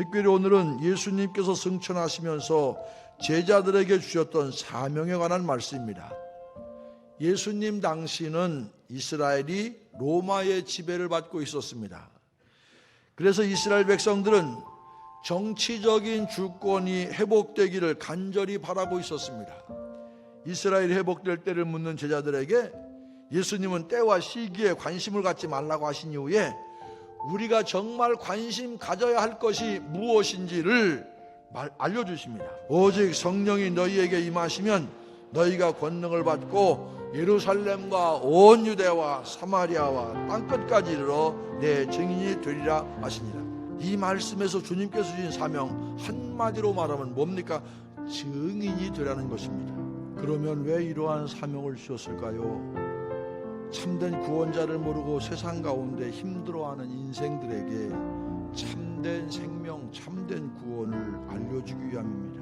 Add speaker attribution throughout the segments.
Speaker 1: 특별히 오늘은 예수님께서 승천하시면서 제자들에게 주셨던 사명에 관한 말씀입니다. 예수님 당시는 이스라엘이 로마의 지배를 받고 있었습니다. 그래서 이스라엘 백성들은 정치적인 주권이 회복되기를 간절히 바라고 있었습니다. 이스라엘이 회복될 때를 묻는 제자들에게 예수님은 때와 시기에 관심을 갖지 말라고 하신 이후에 우리가 정말 관심 가져야 할 것이 무엇인지를 말- 알려주십니다. 오직 성령이 너희에게 임하시면 너희가 권능을 받고 예루살렘과 온 유대와 사마리아와 땅끝까지 이르러 내 증인이 되리라 하시니라. 이 말씀에서 주님께서 주신 사명 한마디로 말하면 뭡니까? 증인이 되라는 것입니다. 그러면 왜 이러한 사명을 주셨을까요? 참된 구원자를 모르고 세상 가운데 힘들어하는 인생들에게 참된 생명, 참된 구원을 알려주기 위함입니다.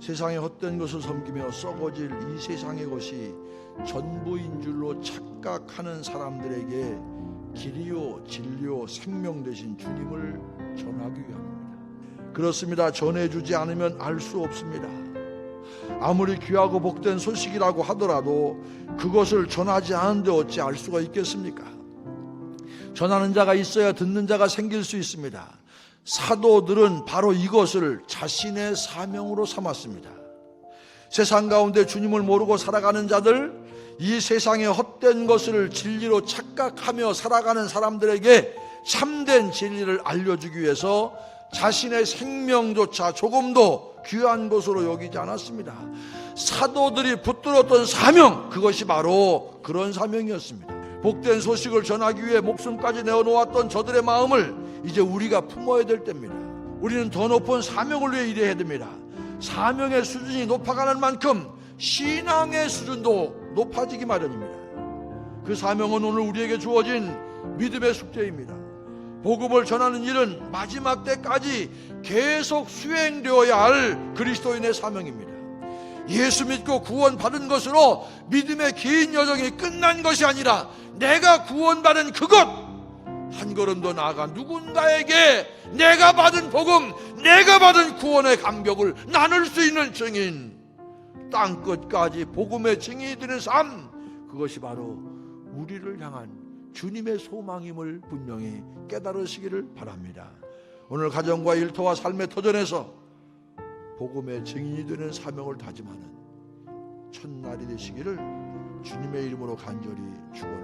Speaker 1: 세상의 헛된 것을 섬기며 썩어질 이 세상의 것이 전부인 줄로 착각하는 사람들에게 길이요, 진리요, 생명 되신 주님을 전하기 위함입니다. 그렇습니다. 전해주지 않으면 알 수 없습니다. 아무리 귀하고 복된 소식이라고 하더라도 그것을 전하지 않은데 어찌 알 수가 있겠습니까? 전하는 자가 있어야 듣는 자가 생길 수 있습니다. 사도들은 바로 이것을 자신의 사명으로 삼았습니다. 세상 가운데 주님을 모르고 살아가는 자들, 이 세상의 헛된 것을 진리로 착각하며 살아가는 사람들에게 참된 진리를 알려주기 위해서 자신의 생명조차 조금도 귀한 것으로 여기지 않았습니다. 사도들이 붙들었던 사명, 그것이 바로 그런 사명이었습니다. 복된 소식을 전하기 위해 목숨까지 내어놓았던 저들의 마음을 이제 우리가 품어야 될 때입니다. 우리는 더 높은 사명을 위해 일해야 됩니다. 사명의 수준이 높아가는 만큼 신앙의 수준도 높아지기 마련입니다. 그 사명은 오늘 우리에게 주어진 믿음의 숙제입니다. 복음을 전하는 일은 마지막 때까지 계속 수행되어야 할 그리스도인의 사명입니다. 예수 믿고 구원받은 것으로 믿음의 긴 여정이 끝난 것이 아니라 내가 구원받은 그것 한 걸음 더 나아가 누군가에게 내가 받은 복음, 내가 받은 구원의 감격을 나눌 수 있는 증인, 땅 끝까지 복음의 증인이 되는 삶, 그것이 바로 우리를 향한 주님의 소망임을 분명히 깨달으시기를 바랍니다. 오늘 가정과 일터와 삶의 터전에서 복음의 증인이 되는 사명을 다짐하는 첫날이 되시기를 주님의 이름으로 간절히 축원을 드립니다.